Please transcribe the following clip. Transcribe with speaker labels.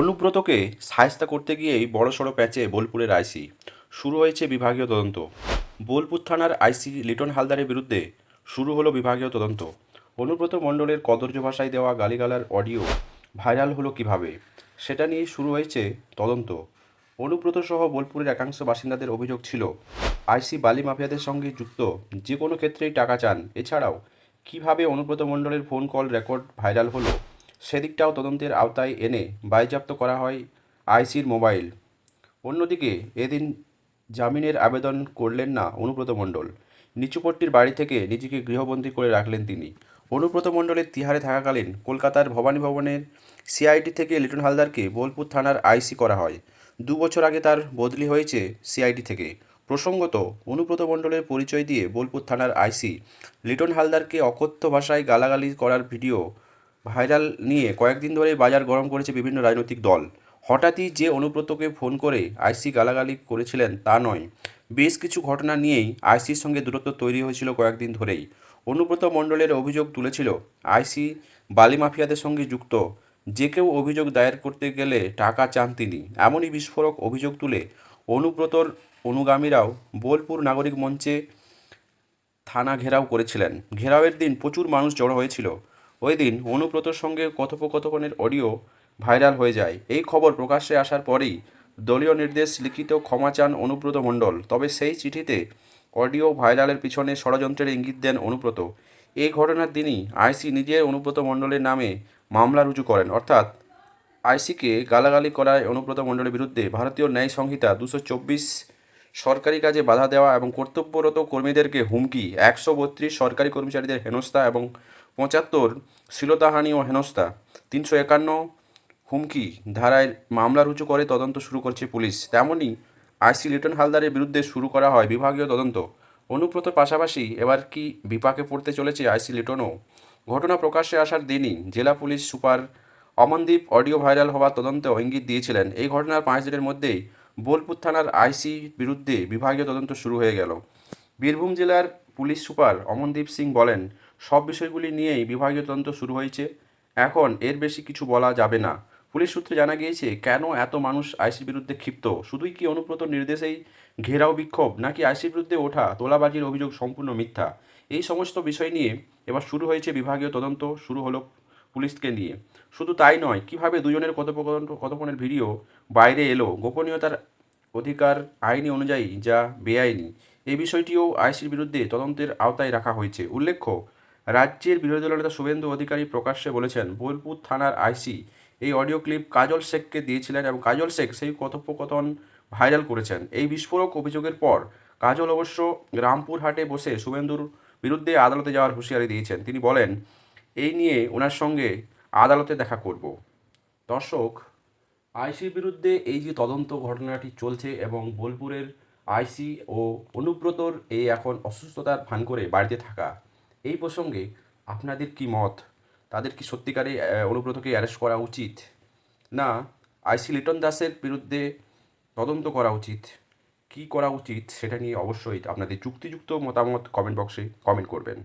Speaker 1: অনুব্রতকে সায়স্তা করতে গিয়েই বড়সড় প্যাচে বোলপুরের আইসি। শুরু হয়েছে বিভাগীয় তদন্ত। বোলপুর থানার আইসি লিটন হালদারের বিরুদ্ধে শুরু হলো বিভাগীয় তদন্ত। অনুব্রত মণ্ডলের কদর্য ভাষায় দেওয়া গালিগালার অডিও ভাইরাল হলো কীভাবে? সেটা নিয়ে শুরু হয়েছে তদন্ত। অনুব্রত সহ বোলপুরের একাংশ বাসিন্দাদের অভিযোগ ছিল, আইসি বালি মাফিয়াদের সঙ্গে যুক্ত যে কোনো ক্ষেত্রেই টাকা চান। এছাড়াও, কীভাবে অনুব্রত মণ্ডলের ফোন কল রেকর্ড ভাইরাল হলো সেদিকটাও তদন্তের আওতায় এনে বাজেয়াপ্ত করা হয় আইসির মোবাইল। অন্যদিকে, এদিন জামিনের আবেদন করলেন না অনুব্রত মণ্ডল। নিচুপট্টির বাড়ি থেকে নিজেকে গৃহবন্দী করে রাখলেন তিনি। অনুব্রত মণ্ডলের তিহারে থাকাকালীন কলকাতার ভবানী ভবনের সিআইডি থেকে লিটন হালদারকে বোলপুর থানার আইসি করা হয়। দু বছর আগে তার বদলি হয়েছে সিআইডি থেকে। প্রসঙ্গত, অনুব্রত মণ্ডলের পরিচয় দিয়ে বোলপুর থানার আইসি লিটন হালদারকে অকথ্য ভাষায় গালাগালি করার ভিডিও ভাইরাল নিয়ে কয়েকদিন ধরে বাজার গরম করেছে বিভিন্ন রাজনৈতিক দল। হঠাৎই যে অনুব্রতকে ফোন করে আইসি গালাগালি করেছিলেন তা নয়। বেশ কিছু ঘটনা নিয়েই আইসির সঙ্গে দূরত্ব তৈরি হয়েছিল কয়েকদিন ধরেই। অনুব্রত মণ্ডলের অভিযোগ তুলেছিল, আইসি বালি মাফিয়াদের সঙ্গে যুক্ত। যে কেউ অভিযোগ দায়ের করতে গেলে টাকা চান তিনি। এমনই বিস্ফোরক অভিযোগ তুলে অনুব্রতর অনুগামীরাও বোলপুর নাগরিক মঞ্চে থানা ঘেরাও করেছিলেন। ঘেরাওয়ের দিন প্রচুর মানুষ জড়ো হয়েছিল। ওই দিন অনুব্রতর সঙ্গে কথোপকথনের অডিও ভাইরাল হয়ে যায়। এই খবর প্রকাশ্যে আসার পরেই দলীয় নির্দেশ লিখিত ক্ষমা চান অনুব্রত মণ্ডল। তবে সেই চিঠিতে অডিও ভাইরালের পিছনে ষড়যন্ত্রের ইঙ্গিত দেন অনুব্রত। এই ঘটনার দিনই আইসি নিজের অনুব্রত মণ্ডলের নামে মামলা রুজু করেন। অর্থাৎ আইসিকে গালাগালি করায় অনুব্রত মণ্ডলের বিরুদ্ধে ভারতীয় ন্যায় সংহিতা দুশো চব্বিশ সরকারি কাজে বাধা দেওয়া এবং কর্তব্যরত কর্মীদেরকে হুমকি, একশো বত্রিশ সরকারি কর্মচারীদের হেনস্থা এবং পঁচাত্তর, শ্লীলতাহানি ও হেনস্থা। তিনশো একান্ন, হুমকি ধারায় মামলা রুজু করে তদন্ত শুরু করছে পুলিশ। তেমনই আইসি লিটন হালদারের বিরুদ্ধে শুরু করা হয় বিভাগীয় তদন্ত। অনুব্রতর পাশাপাশি এবার কি বিপাকে পড়তে চলেছে আইসি লিটনও? ঘটনা প্রকাশ্যে আসার দিনই জেলা police super Amandeep audio viral হওয়ার তদন্তে ইঙ্গিত দিয়েছিলেন। এই ঘটনার পাঁচ দিনের মধ্যেই বোলপুর থানার আইসি বিরুদ্ধে বিভাগীয় তদন্ত শুরু হয়ে গেল। বীরভূম জেলার পুলিশ সুপার অমনদীপ সিং বলেন সব বিষয়গুলি নিয়েই বিভাগীয় তদন্ত শুরু হয়েছে। এখন এর বেশি কিছু বলা যাবে না। পুলিশ সূত্রে জানা গিয়েছে, কেন এত মানুষ আইসির বিরুদ্ধে ক্ষিপ্ত? শুধুই কি অনুব্রত নির্দেশেই ঘেরাও বিক্ষোভ, নাকি আইসির বিরুদ্ধে ওঠা তোলাবাজির অভিযোগ সম্পূর্ণ মিথ্যা? এই সমস্ত বিষয় নিয়ে এবার শুরু হয়েছে বিভাগীয় তদন্ত, শুরু হলো পুলিশকে নিয়ে। শুধু তাই নয়, কীভাবে দুজনের কথোপকথন, কথোপনের ভিডিও বাইরে এলো, গোপনীয়তার অধিকার আইনি অনুযায়ী যা বেআইনি এই বিষয়টিও আইসির বিরুদ্ধে তদন্তের আওতায় রাখা হয়েছে। উল্লেখ্য রাজ্যের বিরোধী দলের নেতা শুভেন্দু অধিকারী প্রকাশ্যে বলেছেন, বোলপুর থানার আইসি এই অডিও ক্লিপ কাজল শেখকে দিয়েছিলেন এবং কাজল শেখ সেই কথোপকথন ভাইরাল করেছেন। এই বিস্ফোরক অভিযোগের পর কাজল অবশ্য রামপুরহাটে বসে শুভেন্দুর বিরুদ্ধে আদালতে যাওয়ার হুঁশিয়ারি দিয়েছেন। তিনি বলেন, এই নিয়ে ওনার সঙ্গে আদালতে দেখা করব। দর্শক, আইসির বিরুদ্ধে এই যে তদন্ত ঘটনাটি চলছে এবং বোলপুরের আইসি ও অনুব্রতর এই এখন অসুস্থতার ভান করে বাড়িতে থাকা এই প্রসঙ্গে আপনাদের কি মত? তাদের কি সত্যিকারে অনুব্রতকে অ্যারেস্ট করা উচিত? না আইসি লিটন দাসের বিরুদ্ধে তদন্ত করা উচিত। কি করা উচিত সেটা নিয়ে অবশ্যই আপনাদের যুক্তিযুক্ত মতামত কমেন্ট বক্সে কমেন্ট করবেন।